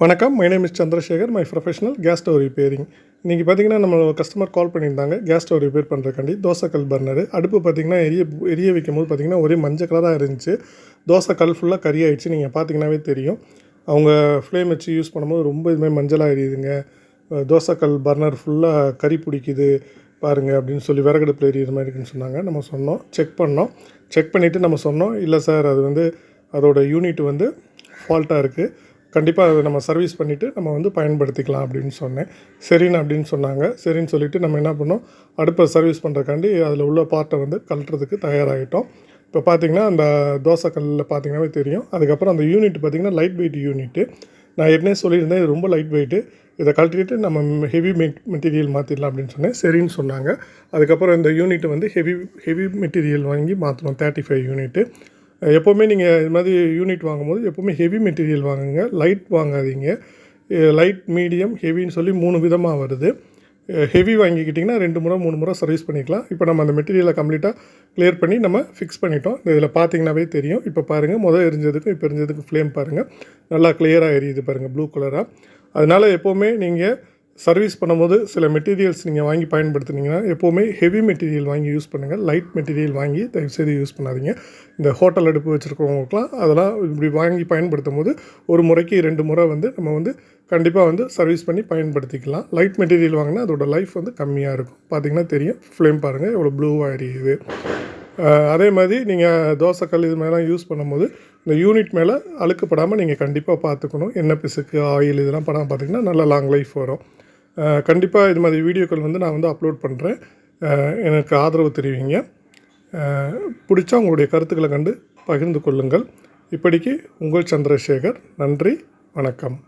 வணக்கம் my name is Chandrasekar my professional gas stove repairing இன்றைக்கி பார்த்தீங்கன்னா நம்ம கஸ்டமர் கால் பண்ணியிருந்தாங்க கேஸ் ஸ்டவ் ரிப்பேர் பண்ணுறக்காண்டி தோசைக்கல் பர்னரு அடுப்பு பார்த்தீங்கன்னா எரிய எரிய வைக்கும் போது பார்த்திங்கன்னா ஒரே மஞ்சள் கலராக இருந்துச்சு. தோசைக்கல் ஃபுல்லாக கறி ஆகிடுச்சு நீங்கள் பார்த்தீங்கன்னாவே தெரியும். அவங்க ஃப்ளேம் வச்சு யூஸ் பண்ணும்போது ரொம்ப இதுமாதிரி மஞ்சளாக எரியுதுங்க. தோசைக்கல் பர்னர் ஃபுல்லாக கறி பிடிக்குது பாருங்கள் அப்படின்னு சொல்லி விறகடுப்பில் எரியுற மாதிரி இருக்குன்னு சொன்னாங்க. நம்ம சொன்னோம் செக் பண்ணோம். செக் பண்ணிவிட்டு நம்ம சொன்னோம் இல்லை சார் அது வந்து அதோட யூனிட் வந்து ஃபால்ட்டாக இருக்குது கண்டிப்பாக அதை நம்ம சர்வீஸ் பண்ணிவிட்டு நம்ம வந்து பயன்படுத்திக்கலாம் அப்படின்னு சொன்னேன். சரின்னு அப்படின்னு சொன்னாங்க. சரின்னு சொல்லிவிட்டு நம்ம என்ன பண்ணோம்? அடுப்பை சர்வீஸ் பண்ணுறக்காண்டி அதில் உள்ள பார்ட்டை வந்து கழட்டுறதுக்கு தயாராகிட்டோம் இப்போ பார்த்திங்கன்னா அந்த தோசைக்கல்லில் பார்த்திங்கனாவே தெரியும். அதுக்கப்புறம் அந்த யூனிட் பார்த்தீங்கன்னா லைட் வெயிட் யூனிட்டு நான் ஏற்கனவே சொல்லியிருந்தேன் இது ரொம்ப லைட் வெயிட்டு இதை கழட்டிட்டு நம்ம ஹெவி மெட்டீரியல் மாற்றிடலாம் அப்படின்னு சொன்னேன். சரின்னு சொன்னாங்க. அதுக்கப்புறம் இந்த யூனிட் வந்து ஹெவி ஹெவி மெட்டீரியல் வாங்கி மாற்றணும் தேர்ட்டி ஃபைவ் யூனிட்டு எப்போவுமே நீங்கள் இது மாதிரி யூனிட் வாங்கும்போது எப்போவுமே ஹெவி மெட்டீரியல் வாங்குங்க. லைட் வாங்காதீங்க. லைட் மீடியம் ஹெவின்னு சொல்லி மூணு விதமாக வருது. ஹெவி வாங்கிக்கிட்டிங்கன்னா ரெண்டு முறை மூணு முறை சர்வீஸ் பண்ணிக்கலாம். இப்போ நம்ம அந்த மெட்டீரியலை கம்ப்ளீட்டாக க்ளியர் பண்ணி நம்ம ஃபிக்ஸ் பண்ணிட்டோம். இதில் பார்த்தீங்கன்னாவே தெரியும். இப்போ பாருங்கள் முதல் எரிஞ்சதுக்கும் இப்போ எரிஞ்சதுக்கும் ஃப்ளேம் பாருங்கள் நல்லா கிளியராக எரியுது பாருங்கள் ப்ளூ கலராக அதனால் எப்போவுமே நீங்கள் சர்வீஸ் பண்ணும்போது சில மெட்டீரியல்ஸ் நீங்கள் வாங்கி பயன்படுத்துனீங்கன்னா எப்போவுமே ஹெவி மெட்டீரியல் வாங்கி யூஸ் பண்ணுங்கள் லைட் மெட்டீரியல் வாங்கி தயவுசெய்து யூஸ் பண்ணாதீங்க. இந்த ஹோட்டல் அடுப்பு வச்சுருக்கவங்களுக்குலாம் அதெல்லாம் இப்படி வாங்கி பயன்படுத்தும் போது ஒரு முறைக்கு ரெண்டு முறை வந்து நம்ம வந்து கண்டிப்பாக வந்து சர்வீஸ் பண்ணி பயன்படுத்திக்கலாம். லைட் மெட்டீரியல் வாங்கினா அதோட லைஃப் வந்து கம்மியாக இருக்கும். பார்த்தீங்கன்னா தெரியும். ஃப்ளேம் பாருங்கள் எவ்வளோ ப்ளூவாக எரியுது. அதே மாதிரி நீங்கள் தோசைக்கல் இது மாதிரிலாம் யூஸ் பண்ணும்போது இந்த யூனிட் மேலே அழுக்கப்படாமல் நீங்கள் கண்டிப்பாக பார்த்துக்கணும் எண்ணெய் பிசுக்கு ஆயில் இதெல்லாம் படம் பார்த்தீங்கன்னா நல்ல லாங் லைஃப் வரும். கண்டிப்பாக இது மாதிரி வீடியோக்கள் வந்து நான் வந்து அப்லோட் பண்ணுறேன் எனக்கு ஆதரவு தெரிவிங்க. பிடிச்சா உங்களுடைய கருத்துக்களை கண்டு பகிர்ந்து கொள்ளுங்கள். இப்படிக்கு உங்கள் சந்திரசேகர் நன்றி வணக்கம்.